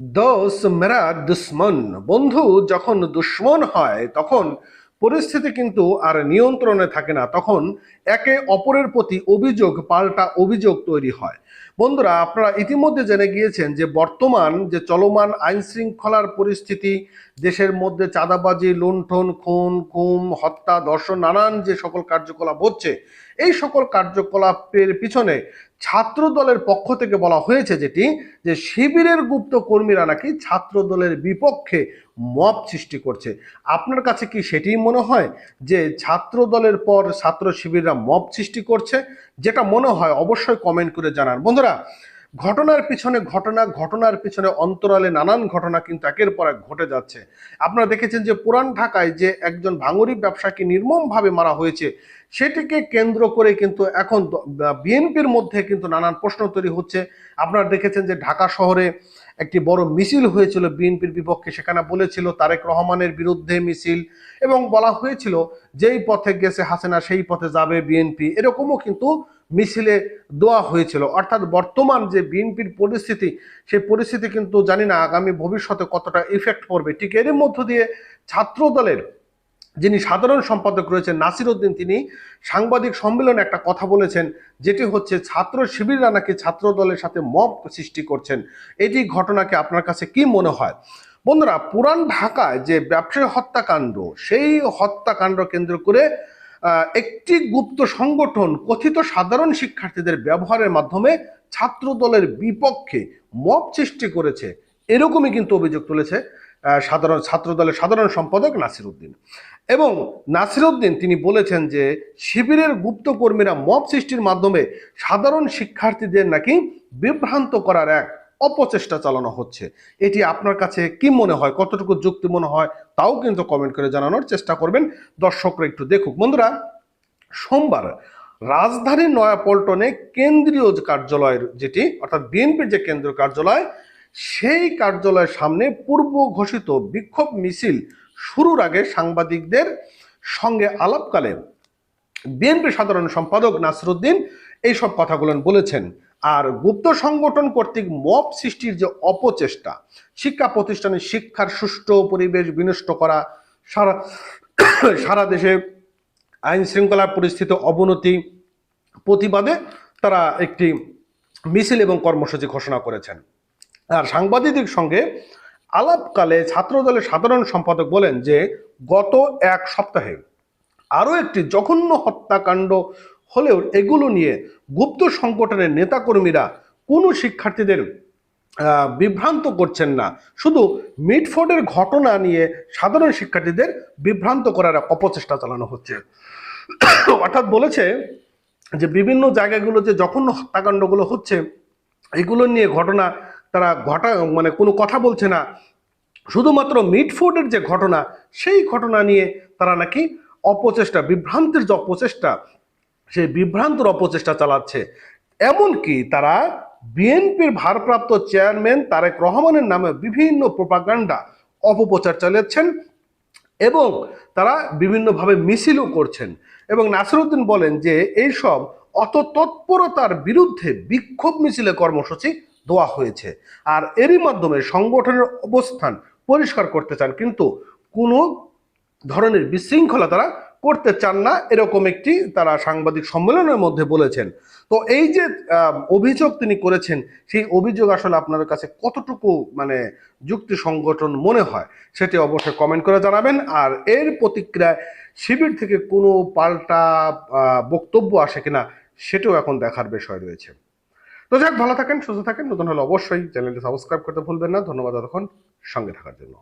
দোস মেরা দুশ্মন। বন্ধু যখন দুশ্মন হয়, তখন পরিস্থিতি কিন্তু আর নিয়ন্ত্রণে থাকে না। তখন একে অপরের প্রতি অভিযোগ, পাল্টা অভিযোগ তৈরি হয়। বন্ধুরা, আপনারা ইতিমধ্যে জেনে গিয়েছেন যে বর্তমান যে চলমান আইন শৃঙ্খলার পরিস্থিতি, দেশের মধ্যে চাঁদাবাজি, লুণ্ঠন, খুন খুম হত্যা, ধর্ষণ, নানান যে সকল কার্যকলাপ হচ্ছে এই সকল কার্যকলাপের পিছনে ছাত্র দলের পক্ষ থেকে বলা হয়েছে যেটি, যে শিবিরের গুপ্ত কর্মীরা নাকি ছাত্র দলের বিপক্ষে মব সৃষ্টি করছে। আপনার কাছে কি সেটি মনে হয় যে ছাত্র দলের পর ছাত্র শিবিররা মব সৃষ্টি করছে? যেটা মনে হয় অবশ্যই কমেন্ট করে জানান। বন্ধুরা ঘটনার পিছনে ঘটনা, ঘটনার পিছনে অন্তরালে নানান ঘটনা কিন্তু একের পর এক ঘটে যাচ্ছে। আপনারা দেখেছেন যে পুরান ঢাকায় যে একজন ভাঙড়ি ব্যবসাকে নির্মমভাবে মারা হয়েছে, সেটিকে কেন্দ্র করে কিন্তু এখন বিএনপির মধ্যে কিন্তু নানান প্রশ্ন তৈরি হচ্ছে। আপনারা দেখেছেন যে ঢাকা শহরে একটি বড় মিছিল হয়েছিল বিএনপির বিপক্ষে, সেখানে বলেছিল তারেক রহমানের বিরুদ্ধে মিছিল এবং বলা হয়েছিল, যেই পথে গেছে হাসিনা, সেই পথে যাবে বিএনপি। এরকমও কিন্তু মিছিলে দেওয়া হয়েছিল। অর্থাৎ বর্তমান যে বিএনপির পরিস্থিতি, সেই পরিস্থিতি কিন্তু জানি না আগামী ভবিষ্যতে কতটা ইফেক্ট পড়বে। ঠিক এর মধ্য দিয়ে ছাত্র দলের যিনি সাধারণ সম্পাদক রয়েছেন নাসির উদ্দিন তিনি সাংবাদিক সম্মেলনে একটা কথা বলেছেন, যেটি হচ্ছে ছাত্র শিবিররা নাকি ছাত্র দলের সাথে মব সৃষ্টি করছেন। এটি ঘটনাকে আপনার কাছে কি মনে হয়? বন্ধুরা, পুরান ঢাকায় যে ব্যবসায়ী হত্যাকাণ্ড, সেই হত্যাকাণ্ড কেন্দ্র করে একটি গুপ্ত সংগঠন কথিত সাধারণ শিক্ষার্থীদের ব্যবহারের মাধ্যমে ছাত্র দলের বিপক্ষে মব সৃষ্টি করেছে। এরকমই কিন্তু অভিযোগ তুলেছে সাধারণ ছাত্র দলের সাধারণ সম্পাদক নাসির উদ্দিন। এবং নাসির উদ্দিন তিনি বলেছেন যে, শিবিরের গুপ্ত কর্মীরা সৃষ্টির মাধ্যমে সাধারণ শিক্ষার্থীদের নাকি বিভ্রান্ত করার এক অপচেষ্টা চালানো হচ্ছে। এটি আপনার কাছে কি মনে হয়? কতটুকু যুক্তি মনে হয়? তাও কিন্তু কমেন্ট করে জানানোর চেষ্টা করবেন। দর্শকরা একটু দেখুক। বন্ধুরা, সোমবার রাজধানীর নয়াপল্টনে কেন্দ্রীয় কার্যালয়ের যেটি, অর্থাৎ বিএনপির যে কেন্দ্রীয় কার্যালয়, সেই কার্যালয়ের সামনে পূর্ব ঘোষিত বিক্ষোভ মিছিল শুরুর আগে সাংবাদিকদের সঙ্গে আলাপকালে বিএনপি সাধারণ সম্পাদক নাসরুদ্দিন এইসব কথাগুলো বলেছেন। আর গুপ্ত সংগঠন কর্তৃক মব সৃষ্টির যে অপচেষ্টা, শিক্ষা প্রতিষ্ঠানে শিক্ষার সুষ্ঠু পরিবেশ বিনষ্ট করা, সারা সারা দেশে আইন শৃঙ্খলার পরিস্থিতি অবনতি প্রতিবাদে তারা একটি মিছিল এবং কর্মসূচি ঘোষণা করেছেন। আর সাংবাদিকদের সঙ্গে আলাপকালে ছাত্রদলের সাধারণ সম্পাদক বলেন যে, গত এক সপ্তাহে আরও একটি জঘন্য হত্যাকাণ্ড হলেও এগুলো নিয়ে গুপ্ত সংগঠনের নেতাকর্মীরা কোনো শিক্ষার্থীদের বিভ্রান্ত করছেন না। শুধু মিটফোর্ডের ঘটনা নিয়ে সাধারণ শিক্ষার্থীদের বিভ্রান্ত করার অপচেষ্টা চালানো হচ্ছে। অর্থাৎ বলেছে যে বিভিন্ন জায়গাগুলো যে যখন হত্যাকাণ্ডগুলো হচ্ছে, এগুলো নিয়ে ঘটনা তারা ঘটা মানে কোনো কথা বলছে না। শুধুমাত্র মিটফোর্ডের যে ঘটনা, সেই ঘটনা নিয়ে তারা নাকি অপচেষ্টা, বিভ্রান্তির যে অপচেষ্টা সেই বিভ্রান্তর অপচেষ্টা চালাচ্ছে। এমনকি তারা বিএনপির ভারপ্রাপ্ত চেয়ারম্যান তারেক রহমানের নামে বিভিন্ন প্রোপাগান্ডা অপপ্রচার চালাচ্ছেন এবং তারা বিভিন্নভাবে মিছিলও করছেন। এবং নাসিরুদ্দিন বলেন যে, এইসব অত তৎপরতার বিরুদ্ধে বিক্ষোভ মিছিলে কর্মসূচি দেওয়া হয়েছে আর এরই মাধ্যমে সংগঠনের অবস্থান পরিষ্কার করতে চান। কিন্তু কোনো ধরনের বিশৃঙ্খলা তারা করতে চান না, এরকম একটি তারা সাংবাদিক সম্মেলনের মধ্যে বলেছেন। তো এই যে অভিযোগ তিনি করেছেন, সেই অভিযোগ আসলে আপনাদের কাছে কতটুকু মানে যুক্তি সংগঠন মনে হয়, সেটি অবশ্যই কমেন্ট করে জানাবেন। আর এর প্রতিক্রিয়ায় শিবির থেকে কোনো পাল্টা বক্তব্য আসে কিনা, সেটাও এখন দেখার বিষয় রয়েছে। তো যাক, ভালো থাকেন, সুস্থ থাকেন। নতুন হলে অবশ্যই চ্যানেলটি সাবস্ক্রাইব করতে ভুলবেন না। ধন্যবাদ এতক্ষণ সঙ্গে থাকার জন্য।